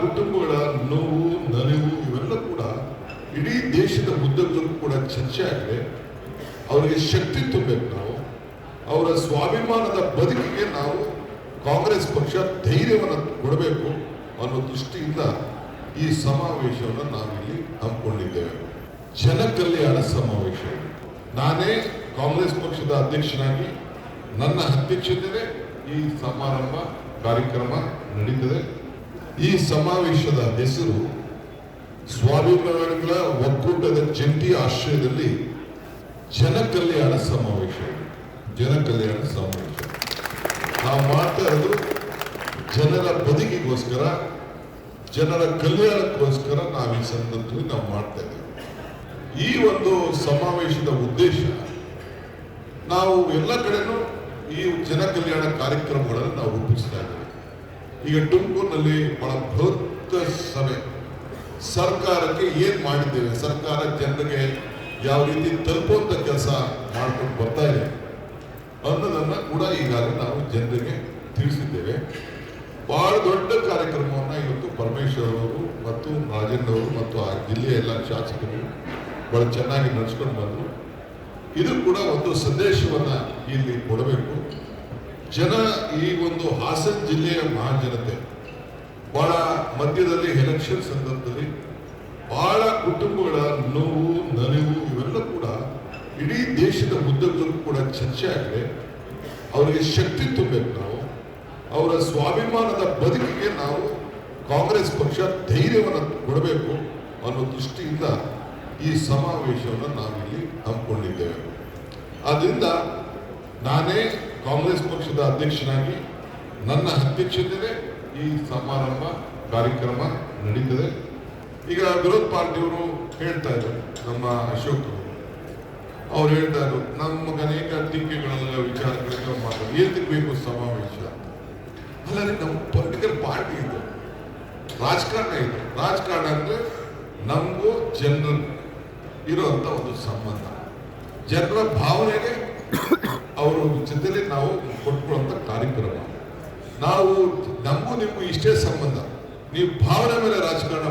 ಕುಟುಂಬಗಳ ನೋವು, ನಲಿವು ಇವೆಲ್ಲ ಕೂಡ ಇಡೀ ದೇಶದ ಉದ್ದಕ್ಕೂ ಕೂಡ ಚರ್ಚೆ ಆಗಿದೆ. ಅವರಿಗೆ ಶಕ್ತಿ ತುಂಬಬೇಕು ನಾವು. ಅವರ ಸ್ವಾಭಿಮಾನದ ಬದುಕಿಗೆ ನಾವು ಕಾಂಗ್ರೆಸ್ ಪಕ್ಷ ಧೈರ್ಯವನ್ನು ಕೊಡಬೇಕು ಅನ್ನೋ ದೃಷ್ಟಿಯಿಂದ ಈ ಸಮಾವೇಶವನ್ನು ನಾವಿಲ್ಲಿ ಹಮ್ಮಿಕೊಂಡಿದ್ದೇವೆ. ಜನ ಕಲ್ಯಾಣ ಸಮಾವೇಶ. ನಾನೇ ಕಾಂಗ್ರೆಸ್ ಪಕ್ಷದ ಅಧ್ಯಕ್ಷನಾಗಿ ನನ್ನ ಅಧ್ಯಕ್ಷತೆಯೇ ಈ ಸಮಾರಂಭ, ಕಾರ್ಯಕ್ರಮ ನಡೀತದೆ. ಈ ಸಮಾವೇಶದ ಹೆಸರು ಸ್ವಾಭಿಮಾನಿಗಳ ಒಕ್ಕೂಟದ ಜಂಟಿ ಆಶ್ರಯದಲ್ಲಿ ಜನ ಕಲ್ಯಾಣ ಸಮಾವೇಶ. ಜನ ಕಲ್ಯಾಣ ಸಮಾವೇಶ ನಾವು ಮಾಡ್ತಾ ಜನರ ಬದುಕಿಗೋಸ್ಕರ, ಜನರ ಕಲ್ಯಾಣಕ್ಕೋಸ್ಕರ ನಾವು ಈ ಸಂದರ್ಭದಲ್ಲಿ ನಾವು ಮಾಡ್ತಾ ಇದ್ದೇವೆ. ಈ ಒಂದು ಸಮಾವೇಶದ ಉದ್ದೇಶ ನಾವು ಎಲ್ಲ ಕಡೆನೂ ಈ ಜನ ಕಲ್ಯಾಣ ಕಾರ್ಯಕ್ರಮಗಳನ್ನು ನಾವು ರೂಪಿಸ್ತಾ ಇದ್ದೇವೆ. ಈಗ ತುಮಕೂರಿನಲ್ಲಿ ಬಹಳ ಬೃಹತ್ ಸಭೆ. ಸರ್ಕಾರಕ್ಕೆ ಏನ್ ಮಾಡಿದ್ದೇವೆ? ಸರ್ಕಾರ ಜನರಿಗೆ ಯಾವ ರೀತಿ ತಲುಪುವಂತ ಕೆಲಸ ಮಾಡ್ಕೊಂಡು ಬರ್ತಾ ಇದೆ ಅನ್ನೋದನ್ನ ಕೂಡ ಈಗಾಗಲೇ ನಾವು ಜನರಿಗೆ ತಿಳಿಸಿದ್ದೇವೆ. ಬಹಳ ದೊಡ್ಡ ಕಾರ್ಯಕ್ರಮವನ್ನ ಇವತ್ತು ಪರಮೇಶ್ವರ್ ಅವರು ಮತ್ತು ರಾಜೇಂದ್ರ ಅವರು ಮತ್ತು ಆ ಜಿಲ್ಲೆಯ ಎಲ್ಲ ಶಾಸಕರು ಬಹಳ ಚೆನ್ನಾಗಿ ನಡೆಸ್ಕೊಂಡು ಬಂದರು. ಇದು ಕೂಡ ಒಂದು ಸಂದೇಶವನ್ನ ಇಲ್ಲಿ ಕೊಡಬೇಕು. ಜನ ಈ ಒಂದು ಹಾಸನ ಜಿಲ್ಲೆಯ ಮಹಾಜನತೆ, ಬಹಳ ಮಧ್ಯದಲ್ಲಿ ಎಲೆಕ್ಷನ್ ಸಂದರ್ಭದಲ್ಲಿ ಬಹಳ ಕುಟುಂಬಗಳ ನೋವು, ನಲಿವು ಇವೆಲ್ಲ ಕೂಡ ಇಡೀ ದೇಶದ ಉದ್ದಕ್ಕೂ ಕೂಡ ಚರ್ಚೆ ಆಗಿದೆ. ಅವರಿಗೆ ಶಕ್ತಿ ತುಂಬಬೇಕು ನಾವು. ಅವರ ಸ್ವಾಭಿಮಾನದ ಬದುಕಿಗೆ ನಾವು ಕಾಂಗ್ರೆಸ್ ಪಕ್ಷ ಧೈರ್ಯವನ್ನು ಕೊಡಬೇಕು ಅನ್ನೋ ದೃಷ್ಟಿಯಿಂದ ಈ ಸಮಾವೇಶವನ್ನು ನಾವಿಲ್ಲಿ ಹಮ್ಮಿಕೊಂಡಿದ್ದೇವೆ. ಆದ್ರಿಂದ ನಾನೇ ಕಾಂಗ್ರೆಸ್ ಪಕ್ಷದ ಅಧ್ಯಕ್ಷನಾಗಿ ನನ್ನ ಅಧ್ಯಕ್ಷತೆಯೇ ಈ ಸಮಾರಂಭ ಕಾರ್ಯಕ್ರಮ ನಡೀತದೆ. ಈಗ ವಿರೋಧ ಪಾರ್ಟಿಯವರು ಹೇಳ್ತಾ ಇದ್ದಾರೆ, ನಮ್ಮ ಅಶೋಕ್ ಅವರು. ಅವ್ರು ಹೇಳ್ತಾ ಇದ್ರು ನಮಗೆ ಅನೇಕ ಟೀಕೆಗಳೆಲ್ಲ ವಿಚಾರಗಳೆಲ್ಲ ಮಾಡ್ತಾರೆ ಏತಕ್ಕೆ ಬೇಕು ಸಮಾವೇಶ? ಅಲ್ಲ ನಮ್ಮ ಪೊಲಿಟಿಕಲ್ ಪಾರ್ಟಿ ಇದೆ. ರಾಜಕಾರಣ ಇದೆ. ರಾಜಕಾರಣ ಅಂದ್ರೆ ನಮಗೂ ಜನರು ಇರುವಂತ ಒಂದು ಸಂಬಂಧ. ಜನರ ಭಾವನೆಗೆ ಅವರ ಜೊತೆಲಿ ನಾವು ಕೊಟ್ಕೊಳ್ಳುವಂಥ ಕಾರ್ಯಕ್ರಮ. ನಾವು ನಮಗೂ ನಿಮಗೂ ಇಷ್ಟೇ ಸಂಬಂಧ. ನೀವು ಭಾವನೆ ಮೇಲೆ ರಾಜಕಾರಣ